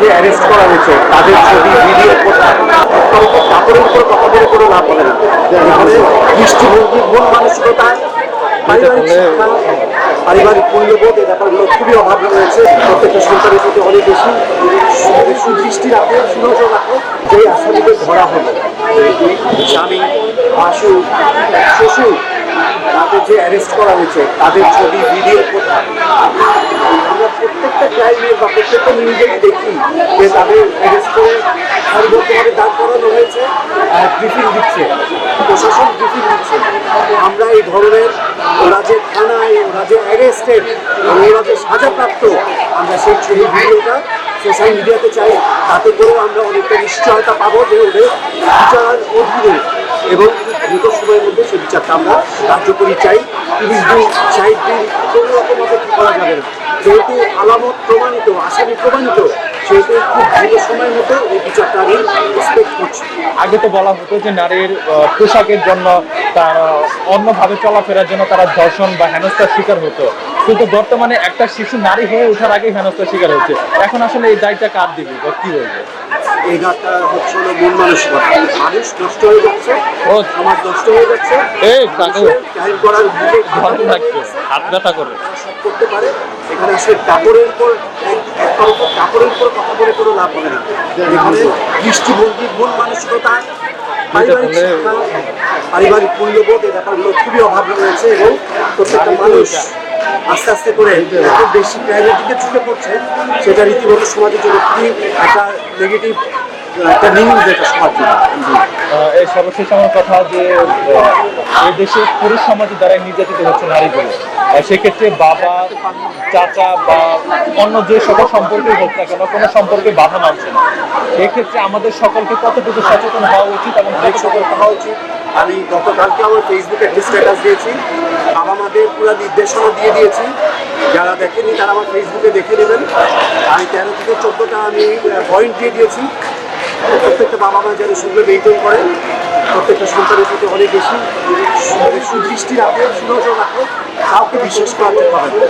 যে অ্যারেস্ট করা হয়েছে তাদের ছবি ভিডিও কাপড়ের উপর বলে কোনো লাভ হবে না। দৃষ্টিভঙ্গি মন মানসিকতা পারিবারিক মূল্যবোধ এই ব্যাপারগুলো খুবই অভাব রয়েছে। প্রত্যেকটা সন্তানের প্রতি অনেক বেশি সুদৃষ্টি রাখে সুনজর রাখে যে আসামিদের ধরা হলো। স্বামী ভাসু শ্বশুর তাদের যে অ্যারেস্ট করা হয়েছে তাদের ছবি ভিডিও কোথায় আমরা প্রত্যেকটা ক্রাইমের দেখি যে তাদের করানো হয়েছে ব্রিফিং দিচ্ছে। ব্রিফিং দিচ্ছে। আমরা এই ধরনের ওরা যে থানায় ওরা যে অ্যারেস্টেড ওরা যে সাজাপ্রাপ্ত, আমরা সেই ছবি ভিডিওটা সোশ্যাল মিডিয়াতে চাই। তাতে করেও আমরা অনেকটা নিশ্চয়তা পাবো যে ওদের বিচার অধীনে এবং দ্রুত সময়ের মধ্যে সেই বিচারটা আমরা কার্যকরী চাই। তিরিশ দিন ষাট দিন কোনো রকমভাবে করা যাবে না। যেহেতু আলামত প্রমাণিত, আসামি প্রমাণিত, সেহেতু খুব দ্রুত সময়ের মধ্যে এই বিচারটা আমি এক্সপেক্ট করছি। আগে তো বলা হতো যে নারীর পোশাকের জন্য তার অন্যভাবে চলাফেরার জন্য তারা ধর্ষণ বা হেনস্থার শিকার হতো। কিন্তু বর্তমানে একটা শিশু নারী হয়ে ওঠার আগে হেনস্থার শিকার হচ্ছে। এখন আসলে এই দায়টা কার দিবে বা কি বলবে? এই গাছটা হচ্ছে হলো মন মানসিকতা মানুষ নষ্ট হয়ে যাচ্ছে। সমাজ নষ্ট হয়ে যাচ্ছে। এই ক্রাইম করার ভালো লাগছে হাত ব্যথা করে। সব করতে পারে এখানে আসলে কাপড়ের উপর এক- একটার উপর কাপড়ের উপর কথা বলে কোনো লাভ হবে না। এখানে দৃষ্টিভঙ্গি মন মানসিকতা পারিবারিক শিক্ষা পারিবারিক মূল্যবোধ এই ব্যাপারগুলো খুবই অভাব রয়েছে এবং প্রত্যেকটা মানুষ আস্তে আস্তে করে এত বেশি ক্রাইমের দিকে ঝুঁকে পড়ছে সেটা রীতিমতো সমাজের জন্য খুবই একটা নেগেটিভ একটা নিউজ এটা সমাজ এই সর্বশেষ আমার কথা যে এই দেশে পুরুষ সমাজের দ্বারা নির্যাতিত হচ্ছে নারীগুলো। সেক্ষেত্রে বাবা চাচা বা অন্য যে সকল সম্পর্কে হোক না কেন কোনো সম্পর্কে বাধা মানছে না। এক্ষেত্রে আমাদের সকলকে কতটুকু সচেতন হওয়া উচিত এবং সতর্ক হওয়া উচিত? আমি গতকালকে আমার ফেসবুকে একটি স্ট্যাটাস দিয়েছি। বাবা মাদের পুরো নির্দেশনা দিয়ে দিয়েছি। যারা দেখেনি তারা আমার ফেসবুকে দেখে নেবেন। আমি তেরো থেকে চোদ্দোটা আমি পয়েন্ট দিয়ে দিয়েছি। প্রত্যেকটা বাবা মা যেন সেগুলো মেনটেন করে। প্রত্যেকটা সন্তানের প্রতি অনেক বেশি সুদৃষ্টি রাখে সুনজর রাখে। কাউকে বিশ্বাস করা হবে